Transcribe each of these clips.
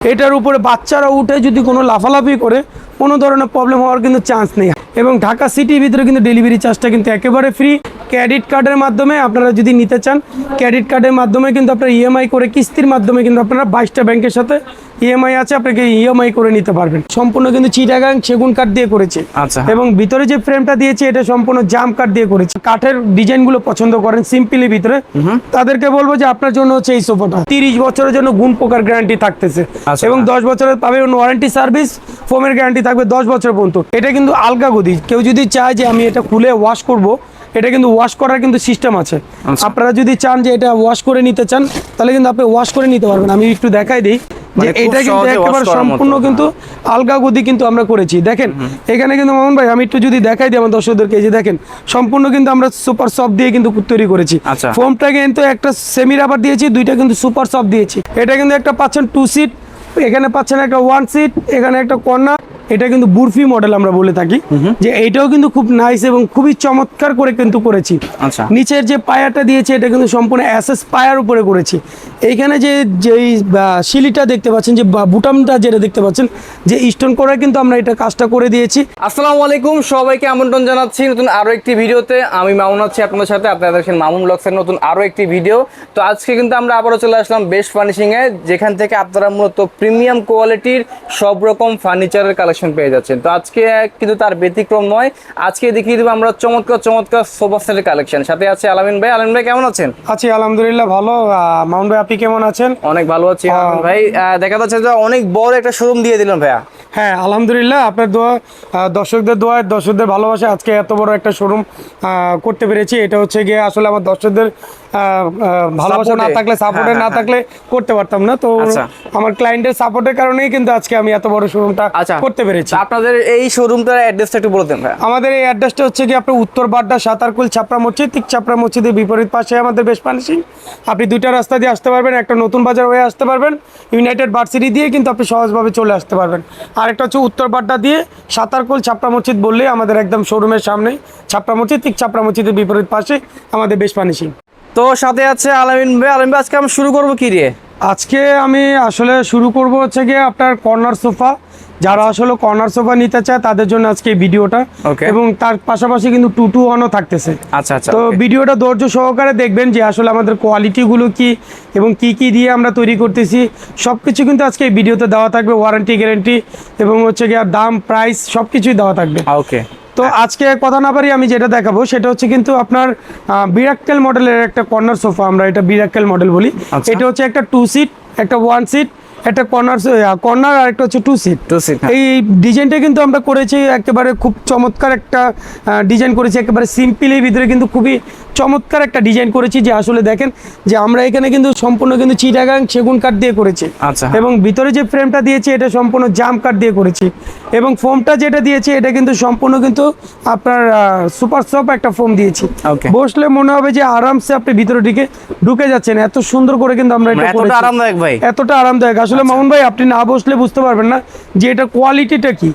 এটার উপরে বাচ্চারা উঠে যদি কোনো লাফালাফি করে, কোনো ধরনের প্রবলেম হওয়ার কিন্তু চান্স নেই। এবং ঢাকা সিটির ভিতরে কিন্তু ডেলিভারি চার্জটা কিন্তু একেবারে ফ্রি ক্রেডিট কার্ডের মাধ্যমে আপনারা যদি নিতে চান ক্রেডিট কার্ডের মাধ্যমে কিন্তু আপনারা ইএমআই করে কিস্তির মাধ্যমে কিন্তু আপনারা বাইশটা ব্যাংকের সাথে ইএমআই আছে আপনাকে ইএমআই করে নিতে পারবেন। সম্পূর্ণ কিন্তু চিটাগাং সেগুন কাঠ দিয়ে করেছে। আচ্ছা। এবং ভিতরে যে ফ্রেমটা দিয়েছে এটা সম্পূর্ণ জাম কাঠ দিয়ে করেছে। কাঠের ডিজাইনগুলো পছন্দ করেন সিম্পলি ভিতরে। তাদেরকে বলব যে আপনার জন্য হচ্ছে এই সোফাটা তিরিশ বছরের জন্য গুণ পোকার গ্যারান্টি থাকতেছে। আচ্ছা। এবং দশ বছরের পাবেন ওয়ারেন্টি সার্ভিস ফোমের গ্যারান্টি থাকবে দশ বছর পর্যন্ত। এটা কিন্তু আলগা গদি। কেউ যদি চায় যে আমি এটা খুলে ওয়াশ করব এটা কিন্তু ওয়াশ করার কিন্তু সিস্টেম আছে। আচ্ছা। আপনারা যদি চান যে এটা ওয়াশ করে নিতে চান তাহলে কিন্তু আপনি ওয়াশ করে নিতে পারবেন। আমি একটু দেখাই দিই যে মানে এটা কিন্তু একেবারে সম্পূর্ণ কিন্তু আলগা গদি কিন্তু আমরা করেছি। দেখেন এখানে কিন্তু মোহন ভাই আমি একটু যদি দেখাই দিই আমার দর্শকদেরকে এই যে দেখেন সম্পূর্ণ কিন্তু আমরা সুপার সফট দিয়ে কিন্তু তৈরি করেছি। আচ্ছা। ফোমটা কিন্তু একটা সেমি রাবার দিয়েছি দুইটা কিন্তু সুপার সফট দিয়েছি। এটা কিন্তু একটা পাচ্ছেন টু সিট এখানে পাচ্ছেন একটা ওয়ান সিট এখানে একটা কর্নার এটা কিন্তু বুরফি মডেল আমরা বলে থাকি যে এটাও কিন্তু খুব নাইস এবং খুবই চমৎকার করে কিন্তু করেছি। আচ্ছা। নিচের যে পায়াটা দিয়েছে এটা কিন্তু সম্পূর্ণ অ্যাসেস পায়ার উপরে করেছি। এইখানে যে যেই শিলিটা দেখতে পাচ্ছেন যে বুটামটা যেটা দেখতে পাচ্ছেন যে স্টোন করে কিন্তু আমরা এটা কাজটা করে দিয়েছি। আসসালামু আলাইকুম সবাইকে আমন্ত্রণ জানাচ্ছি নতুন আরও একটি ভিডিওতে। আমি মামুন আছি আপনাদের সাথে আপনারা দেখছেন মামুন ব্লগসের নতুন আরও একটি ভিডিও তো আজকে কিন্তু আমরা আবারও চলে আসলাম বেস্ট ফার্নিশিং এ যেখান থেকে আপনারা মূলত প্রিমিয়াম কোয়ালিটির সব রকম ফার্নিচারের কালেকশন পেয়ে যাচ্ছেন। তো আজকে কিন্তু তার ব্যতিক্রম নয়। আজকে দেখিয়ে দেবো আমরা চমৎকার চমৎকার সোফা সেটের কালেকশন সাথে আছে আলামিন ভাই। আলামিন ভাই কেমন আছেন? আছি আলহামদুলিল্লাহ ভালো। মামুন ভাই আপনি কেমন আছেন? অনেক ভালো আছি ভাই। দেখা যাচ্ছে যে অনেক বড় একটা শোরুম দিয়ে দিলেন ভাইয়া। হ্যাঁ আলহামদুলিল্লাহ আপনার দোয়া দর্শকদের দোয়ায় দর্শকদের ভালোবাসা আজকে এত বড় একটা শোরুম করতে পেরেছি। এটা হচ্ছে গিয়ে আসলে আমার দর্শকদের ভালোবাসা না থাকলে সাপোর্টে হ্যাঁ, না হ্যাঁ, থাকলে করতে পারতাম না। তো আচ্ছা। আমার ক্লায়েন্টের সাপোর্টের কারণেই কিন্তু আজকে আমি এত বড় শোরুমটা আচ্ছা। করতে পেরেছি। আপনাদের এই শোরুমটার অ্যাড্রেসটা একটু বলে দেন আমাদের এই অ্যাড্রেসটা হচ্ছে কি আপনার উত্তর বাড্ডা সাতারকুল ছাপড়া মসজিদ ঠিক ছাপড়া মসজিদের বিপরীত পাশে আমাদের বেশ পানিসিং আপনি দুইটা রাস্তা দিয়ে আসতে পারবেন একটা নতুন বাজার হয়ে আসতে পারবেন ইউনাইটেড ভার্সিটি দিয়ে কিন্তু আপনি সহজভাবে চলে আসতে পারবেন। আরেকটা হচ্ছে উত্তর বাড্ডা দিয়ে সাতারকুল ছাপড়া মসজিদ বললেই আমাদের একদম শোরুমের সামনে ছাপড়া মসজিদ ঠিক ছাপড়া মসজিদের বিপরীত পাশে আমাদের বেশ পানিসিং তো সাথে আছে আলামিন ভাই। আলামিন ভাই আজকে আমি শুরু করব কি দিয়ে? আজকে আমি আসলে শুরু করব হচ্ছে গিয়ে আপনার কর্নার সোফা যারা আসলে কর্নার সোফা নিতে চায় তাদের জন্য আজকে ভিডিওটা. এবং তার পাশাপাশি কিন্তু টু টু ওয়ানও থাকতেছে। আচ্ছা আচ্ছা তো ভিডিওটা ধৈর্য সহকারে দেখবেন যে আসলে আমাদের কোয়ালিটিগুলো কি এবং কি কি দিয়ে আমরা তৈরি করতেছি। সব কিছু কিন্তু আজকে এই ভিডিওতে দেওয়া থাকবে ওয়ারেন্টি গ্যারেন্টি এবং হচ্ছে গিয়ে দাম প্রাইস সব কিছুই দেওয়া থাকবে। ওকে তো আজকে কথা না পারি আমি যেটা দেখাবো সেটা হচ্ছে কিন্তু আপনার বিরাক্কেল মডেলের একটা কর্নার সোফা আমরা এটা বিরাক্কেল মডেল বলি আচ্ছা। এটা হচ্ছে একটা টু সিট একটা ওয়ান সিট একটা কর্নার কর্নার আর একটা হচ্ছে টু সিট seat, হ্যাঁ। এই ডিজাইনটা কিন্তু আমরা করেছি একেবারে খুব চমৎকার একটা ডিজাইন করেছি একেবারে সিম্পলি ভিতরে কিন্তু খুবই চমৎকার একটা ডিজাইন করেছি যে আসলে দেখেন যে আমরা এখানে কিন্তু সম্পূর্ণ কিন্তু চিটাগাং সেগুন কাঠ দিয়ে করেছি। আচ্ছা। এবং ভিতরে যে ফ্রেমটা দিয়েছি এটা সম্পূর্ণ জাম কাঠ দিয়ে করেছি। এবং ফোমটা যেটা দিয়েছি এটা কিন্তু সম্পূর্ণ কিন্তু আপনার সুপার সফট একটা ফোম দিয়েছি। বসলে মনে হবে যে আরামসে আপনি ভিতরে দিকে ঢুকে যাচ্ছেন। এত সুন্দর করে কিন্তু আমরা মানে এটা এতটা করেছি। আরামদায়ক ভাই। এতটা আরামদায়ক। আসলে মামুন ভাই আপনি না বসলে বুঝতে পারবেন না যে এটা কোয়ালিটিটা কি।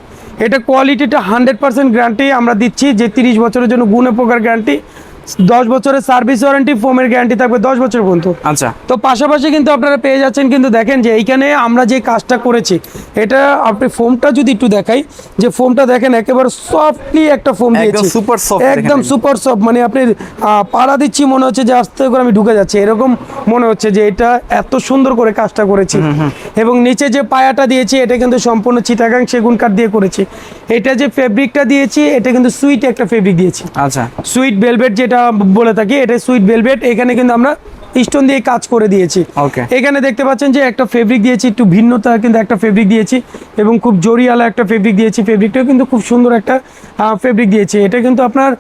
এটা কোয়ালিটিটা হান্ড্রেড পার্সেন্ট গ্যারান্টি আমরা দিচ্ছি যে তিরিশ বছরের জন্য গুণ উপকার গ্যারান্টি দশ বছরের সার্ভিস ওয়ারেন্টি ফোমের গ্যারান্টি থাকবে দশ বছর পর্যন্ত। আচ্ছা। তো পাশাপাশি কিন্তু আপনারা পেয়ে যাচ্ছেন কিন্তু দেখেন যে এইখানে আমরা যে কাজটা করেছি এটা আপনি ফোমটা যদি একটু দেখাই যে ফোমটা দেখেন একেবারে সফটলি একটা ফোম দিয়েছি। super soft একদম সুপার সফট মানে আপনি পাড়া দিচ্ছি মনে হচ্ছে যে আস্তে করে আমি ঢুকে যাচ্ছি। এরকম মনে হচ্ছে যে এটা এত সুন্দর করে কাজটা করেছি। এবং নিচে যে পায়াটা দিয়েছি এটা কিন্তু সম্পূর্ণ চিটাগাং সেগুন কাঠ দিয়ে করেছি। এটা যে ফেব্রিকটা দিয়েছি এটা কিন্তু সুইট একটা ফেব্রিক দিয়েছি। আচ্ছা। সুইট ভেলভেট যেটা বলে থাকি এটা সুইট ভেলভেট এখানে কিন্তু আমরা স্টোন দিয়ে কাজ করে দিয়েছি। এখানে দেখতে পাচ্ছেন যে একটা ফেব্রিক দিয়েছি একটু ভিন্নতা কিন্তু একটা ফেব্রিক দিয়েছি এবং খুব জরিয়ালা একটা ফেব্রিক দিয়েছি। ফেব্রিকটাও কিন্তু খুব সুন্দর একটা ফেব্রিক দিয়েছি। এটা কিন্তু আপনার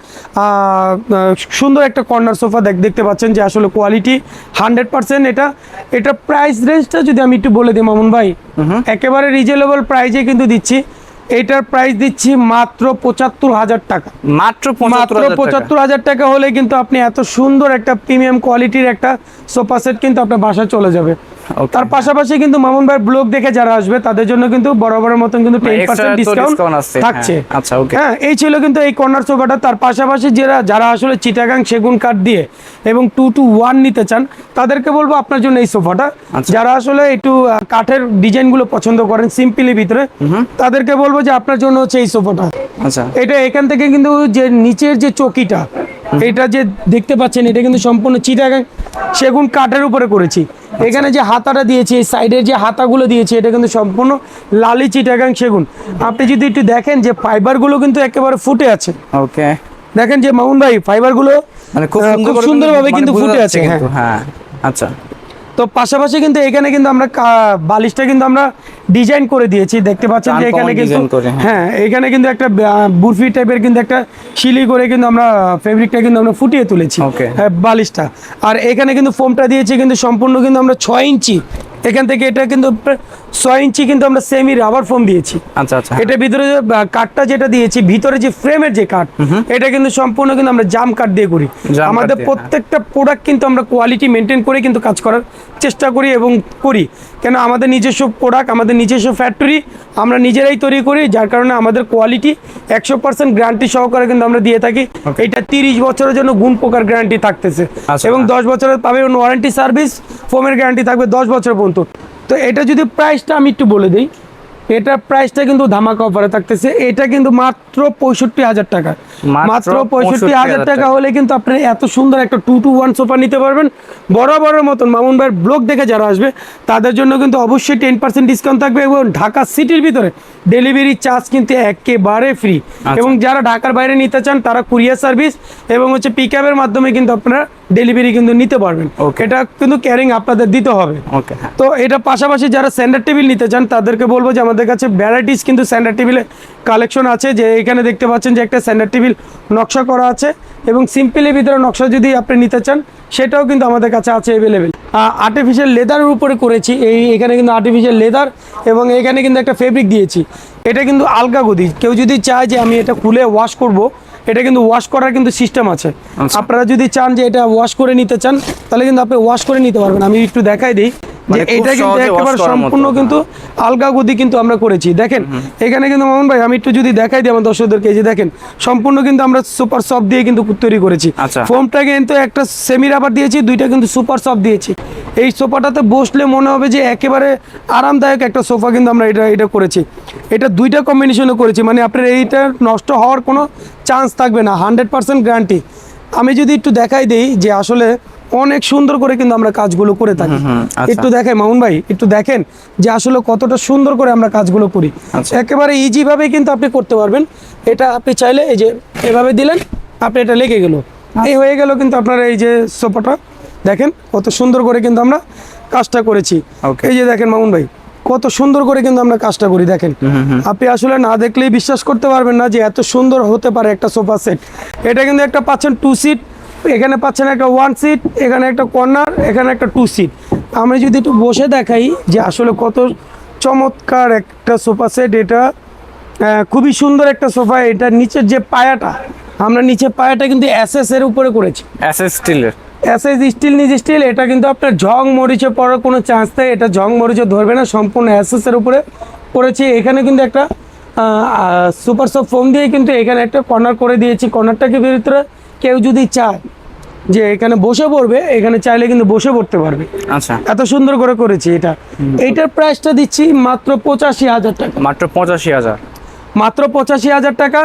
সুন্দর একটা কর্নার সোফা দেখতে পাচ্ছেন যে আসলে কোয়ালিটি হান্ড্রেড পার্সেন্ট এটা। এটা প্রাইস রেঞ্জটা যদি আমি একটু বলে দিই মামুন ভাই একেবারে রিজনেবল প্রাইজে কিন্তু দিচ্ছি। এটার প্রাইস দিচ্ছি মাত্র পঁচাত্তর হাজার টাকা মাত্র মাত্র পঁচাত্তর হাজার টাকা হলে কিন্তু আপনি এত সুন্দর একটা প্রিমিয়াম কোয়ালিটির একটা সোফা সেট কিন্তু আপনার বাসায় চলে যাবে. তার পাশাপাশি কিন্তু মামুন ভাই ব্লগ দেখে যারা আসবে তাদের জন্য কিন্তু বরাবরের মতন কিন্তু টেন extra পার্সেন্ট তো ডিসকাউন্ট আছে, থাকছে। হ্যাঁ। আচ্ছা, okay. হ্যাঁ এই ছিল কিন্তু এই কর্নার সোফাটা তার পাশাপাশি যারা যারা আসলে চিটাগাং সেগুন কাঠ দিয়ে এবং টু টু ওয়ান নিতে চান তাদেরকে বলব আপনার জন্য এই সোফাটা আচ্ছা। যারা আসলে একটু কাঠের ডিজাইনগুলো পছন্দ করেন সিম্পলি ভিতরে তাদেরকে বলব যে আপনার জন্য হচ্ছে এই সোফাটা আচ্ছা। এটা এখান থেকে কিন্তু যে নিচের যে চকিটা এটা যে দেখতে পাচ্ছেন এটা কিন্তু সম্পূর্ণ চিটাগাং সেগুন কাঠের উপরে করেছি। এখানে যে হাতাটা দিয়েছে এই সাইডের যে হাতাগুলো দিয়েছে এটা কিন্তু সম্পূর্ণ লালি চিটাগাং সেগুন। আপনি যদি একটু দেখেন যে ফাইবারগুলো কিন্তু একেবারে ফুটে আছে। ওকে দেখেন যে মামুন ভাই ফাইবারগুলো মানে খুব আহ, সুন্দর ভাবে সুন্দরভাবে মানে কিন্তু ফুটে আছে হ্যাঁ। হ্যাঁ। আচ্ছা। তো পাশাপাশি কিন্তু এখানে কিন্তু আমরা বালিশটা কিন্তু আমরা ডিজাইন করে দিয়েছি। দেখতে পাচ্ছেন যে এখানে কিন্তু হ্যাঁ। হ্যাঁ এখানে কিন্তু একটা বুরফি টাইপের কিন্তু একটা শিলি করে কিন্তু আমরা ফেব্রিকটা কিন্তু আমরা ফুটিয়ে তুলেছি হ্যাঁ, বালিশটা। আর এখানে কিন্তু ফোমটা দিয়েছি কিন্তু সম্পূর্ণ কিন্তু আমরা ছয় ইঞ্চি। এখান থেকে এটা কিন্তু ছয় ইঞ্চি কিন্তু আমরা সেমি রাবার ফোম দিয়েছি। আচ্ছা আচ্ছা। এটা ভিতরে যে কাঠটা যেটা দিয়েছি ভিতরে যে ফ্রেমের যে কাঠ এটা কিন্তু সম্পূর্ণ কিন্তু আমরা জাম কাঠ দিয়ে করি। আমাদের প্রত্যেকটা প্রোডাক্ট কিন্তু আমরা কোয়ালিটি মেনটেন করে কিন্তু কাজ করার চেষ্টা করি এবং করি। কেন আমাদের নিজস্ব প্রোডাক্ট আমাদের নিজস্ব ফ্যাক্টরি আমরা নিজেরাই তৈরি করি যার কারণে আমাদের কোয়ালিটি একশো পার্সেন্ট গ্যারান্টি সহকারে কিন্তু আমরা দিয়ে থাকি। এটা তিরিশ বছরের জন্য গুণ পোকার গ্যারান্টি থাকতেছে। আচ্ছা। এবং দশ বছরের পাবে ওয়ারেন্টি সার্ভিস ফোমের গ্যারান্টি থাকবে দশ বছর পর্যন্ত। তো এটা যদি প্রাইসটা আমি একটু বলে দিই এটা প্রাইসটা কিন্তু ধামাকা অফারে থাকতেছে। এটা কিন্তু মাত্র পঁয়ষট্টি হাজার টাকা। মাত্র পঁয়ষট্টি হাজার টাকা হলে কিন্তু আপনি এত সুন্দর একটা টু টু ওয়ান সোফা নিতে পারবেন। বরাবরের মতন মামুন ভাইয়ের ব্লগ দেখে যারা আসবে তাদের জন্য কিন্তু অবশ্যই টেন পার্সেন্ট ডিসকাউন্ট থাকবে এবং ঢাকা সিটির ভিতরে ডেলিভারি চার্জ কিন্তু একেবারে ফ্রি এবং যারা ঢাকার বাইরে নিতে চান তারা কুরিয়ার সার্ভিস এবং হচ্ছে পিক আপের মাধ্যমে কিন্তু আপনারা ডেলিভারি কিন্তু নিতে পারবেন. এটা কিন্তু ক্যারিং আপনাদের দিতে হবে। ওকে তো এটা পাশাপাশি যারা স্যান্ডার টেবিল নিতে চান তাদেরকে বলব যে আমাদের কাছে ভ্যারাইটিস কিন্তু স্যান্ডার টেবিলে কালেকশন আছে। যে এখানে দেখতে পাচ্ছেন যে একটা স্যান্ডার টেবিল নকশা করা আছে এবং সিম্পলের ভিতরে নকশা যদি আপনি নিতে চান সেটাও কিন্তু আমাদের কাছে আছে অ্যাভেলেবেল আর্টিফিশিয়াল লেদারের উপরে করেছি। এই এখানে কিন্তু আর্টিফিশিয়াল লেদার এবং এখানে কিন্তু একটা ফেব্রিক দিয়েছি। এটা কিন্তু আলগা গদি। কেউ যদি চায় যে আমি এটা খুলে ওয়াশ করব এটা কিন্তু ওয়াশ করার কিন্তু সিস্টেম আছে। আচ্ছা। আপনারা যদি চান যে এটা ওয়াশ করে নিতে চান তাহলে কিন্তু আপনি ওয়াশ করে নিতে পারবেন। আমি একটু দেখাই দিই। এটা কিন্তু একেবারে সম্পূর্ণ। কিন্তু আলগা গদি কিন্তু আমরা করেছি। দেখেন এখানে কিন্তু মামুন ভাই আমি একটু যদি দেখাই দিই আমার দর্শকদেরকে এই যে দেখেন সম্পূর্ণ কিন্তু আমরা সুপার সফট দিয়ে কিন্তু তৈরি করেছি। আচ্ছা। ফোমটা কিন্তু একটা সেমি রাবার দিয়েছি দুইটা কিন্তু সুপার সফট দিয়েছি। এই সোফাটাতে বসলে মনে হবে যে একেবারে আরামদায়ক একটা সোফা কিন্তু আমরা এটা এটা করেছি। এটা দুইটা কম্বিনেশনে করেছি মানে আপনার এইটা নষ্ট হওয়ার কোনো চান্স থাকবে না হান্ড্রেড পার্সেন্ট গ্যারান্টি আমি যদি একটু দেখাই দিই যে আসলে অনেক সুন্দর করে কিন্তু আমরা কাজগুলো করে থাকি। আচ্ছা। একটু দেখেন মামুন ভাই একটু দেখেন যে আসলে কতটা সুন্দর করে আমরা কাজগুলো করি। আচ্ছা। একেবারে ইজি ভাবে কিন্তু আপনি করতে পারবেন। এটা আপনি চাইলে এই যে এভাবে দিলেন আপনি এটা লেগে গেল। এই হয়ে গেল কিন্তু আপনার এই যে সোফাটা। দেখেন কত সুন্দর করে কিন্তু আমরা কাজটা করেছি। এই যে দেখেন মামুন ভাই কত সুন্দর করে কিন্তু আমরা কাজটা করি দেখেন। আপনি আসলে না দেখলেই বিশ্বাস করতে পারবেন না যে এত সুন্দর হতে পারে একটা সোফা সেট। এটা কিন্তু একটা পাচ্ছেন টু সিট এখানে পাচ্ছেন একটা ওয়ান সিট এখানে একটা কর্নার এখানে একটা টু সিট আমি যদি একটু বসে দেখাই যে আসলে কত চমৎকার একটা সোফা সেট এটা। খুবই সুন্দর একটা সোফা এটা নিচের যে পায়াটা আমরা নিচে পায়াটা কিন্তু এসএস এর উপরে করেছি। এসএস স্টিলের। এসএস স্টিল নিজ স্টিল এটা কিন্তু আপনার ঝং মরিচে পড়ার কোনো চান্স নেই এটা ঝং মরিচে ধরবে না সম্পূর্ণ এসএস এর উপরে করেছি। এখানে কিন্তু একটা সুপার সফট ফোম দিয়ে কিন্তু এখানে একটা কর্নার করে দিয়েছি। কর্নারটাকে ভিতরে কেউ যদি চায় যে এখানে বসে পড়বে এখানে চাইলে কিন্তু বসে পড়তে পারবে। আচ্ছা। এত সুন্দর করে করেছি এটা। এইটার প্রাইসটা দিচ্ছি মাত্র পঁচাশি হাজার টাকা। মাত্র পঁচাশি হাজার। মাত্র পঁচাশি হাজার টাকা।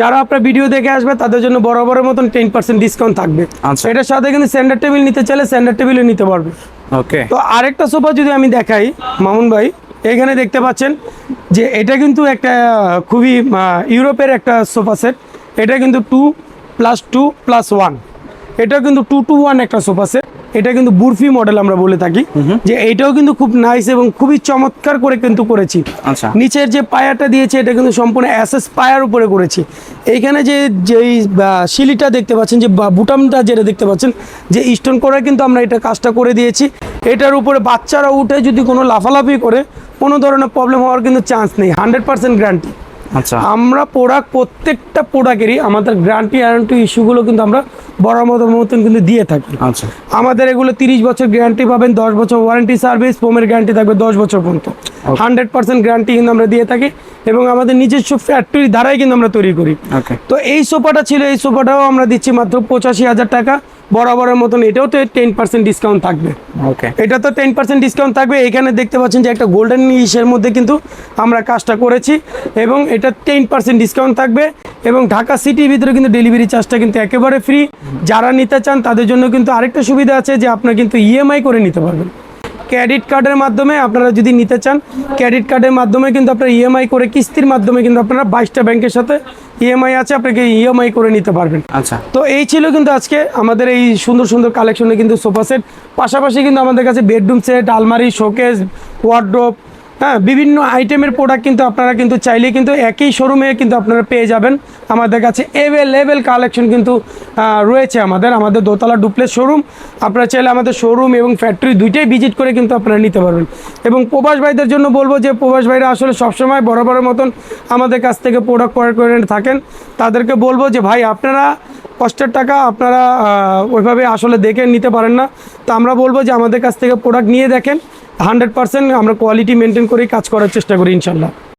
যারা আপনার ভিডিও দেখে আসবে তাদের জন্য বরাবরের মতন টেন পার্সেন্ট ডিসকাউন্ট থাকবে। আচ্ছা। এটার সাথে কিন্তু স্যান্ডার টেবিল নিতে চাইলে স্যান্ডার টেবিলও নিতে পারবে। ওকে তো আরেকটা সোফা যদি আমি দেখাই মামুন ভাই এখানে দেখতে পাচ্ছেন যে এটা কিন্তু একটা খুবই ইউরোপের একটা সোফা সেট এটা কিন্তু two plus two plus one এটা কিন্তু টু টু ওয়ান একটা সোফা সেট এটা কিন্তু বুরফি মডেল আমরা বলে থাকি। যে এটাও কিন্তু খুব নাইস এবং খুবই চমৎকার করে কিন্তু করেছি। আচ্ছা। নিচের যে পায়াটা দিয়েছে এটা কিন্তু সম্পূর্ণ অ্যাসেস পায়ার উপরে করেছি। এইখানে যে যেই শিলিটা দেখতে পাচ্ছেন যে বা, বুটামটা যেটা দেখতে পাচ্ছেন যে স্টোন করে কিন্তু আমরা এটা কাজটা করে দিয়েছি। এটার উপরে বাচ্চারা উঠে যদি কোনো লাফালাফি করে কোনো ধরনের প্রবলেম হওয়ার কিন্তু চান্স নেই। হান্ড্রেড পার্সেন্ট গ্যারান্টি আচ্ছা। আমরা প্রোডাক্ট প্রত্যেকটা প্রোডাক্টেরই আমাদের গ্যারান্টি ওয়ারেন্টি ইস্যুগুলো কিন্তু আমরা বড় মতো মতন কিন্তু দিয়ে থাকি। আচ্ছা। আমাদের এগুলো তিরিশ বছর গ্যারান্টি পাবেন দশ বছর ওয়ারেন্টি সার্ভিস ফোমের গ্যারান্টি থাকবে দশ বছর পর্যন্ত। হান্ড্রেড পার্সেন্ট গ্যারান্টি কিন্তু আমরা দিয়ে থাকি এবং আমাদের নিজস্ব ফ্যাক্টরি দ্বারাই কিন্তু আমরা তৈরি করি। তো এই সোফাটা ছিল এই সোফাটাও আমরা দিচ্ছি মাত্র পঁচাশি হাজার টাকা। বরাবরের মতন এটাও তো টেন পার্সেন্ট ডিসকাউন্ট থাকবে। ওকে এটা তো টেন পার্সেন্ট ডিসকাউন্ট থাকবে। এখানে দেখতে পাচ্ছেন যে একটা গোল্ডেন ইসের মধ্যে কিন্তু আমরা কাজটা করেছি এবং এটা টেন পার্সেন্ট ডিসকাউন্ট থাকবে এবং ঢাকা সিটির ভিতরে কিন্তু ডেলিভারি চার্জটা কিন্তু একেবারে ফ্রি যারা নিতে চান তাদের জন্য কিন্তু আরেকটা সুবিধা আছে যে আপনার কিন্তু ইএমআই করে নিতে পারবেন। ক্রেডিট কার্ডের মাধ্যমে আপনারা যদি নিতে চান ক্রেডিট কার্ডের মাধ্যমে কিন্তু আপনারা ইএমআই করে কিস্তির মাধ্যমে কিন্তু আপনারা বাইশটা ব্যাংকের সাথে ইএমআই আছে আপনাকে ইএমআই করে নিতে পারবেন। আচ্ছা। তো এই ছিল কিন্তু আজকে আমাদের এই সুন্দর সুন্দর কালেকশনে কিন্তু সোফা সেট পাশাপাশি কিন্তু আমাদের কাছে বেডরুম সেট আলমারি শোকেস ওয়ার্ড্রোপ হ্যাঁ বিভিন্ন আইটেমের প্রোডাক্ট কিন্তু আপনারা কিন্তু চাইলে কিন্তু একই শোরুমে কিন্তু আপনারা পেয়ে যাবেন। আমাদের কাছে এভেলেবেল কালেকশন কিন্তু রয়েছে আমাদের আমাদের দোতলা ডুপ্লেস শোরুম আপনারা চাইলে আমাদের শোরুম এবং ফ্যাক্টরি দুইটাই ভিজিট করে কিন্তু আপনারা নিতে পারবেন। এবং প্রবাস ভাইদের জন্য বলব যে, প্রবাস ভাইরা আসলে সবসময় বরাবরের মতন আমাদের কাছ থেকে প্রোডাক্ট ক্রয় করে থাকেন। তাদেরকে বলব যে, ভাই, আপনারা কষ্টের টাকা আপনারা ওইভাবে আসলে দেখে নিতে পারেন না। তো আমরা বলব যে, আমাদের কাছ থেকে প্রোডাক্ট নিয়ে দেখেন। হান্ড্রেড পার্সেন্ট আমরা কোয়ালিটি মেনটেন করেই কাজ করার চেষ্টা করি ইনশাল্লাহ।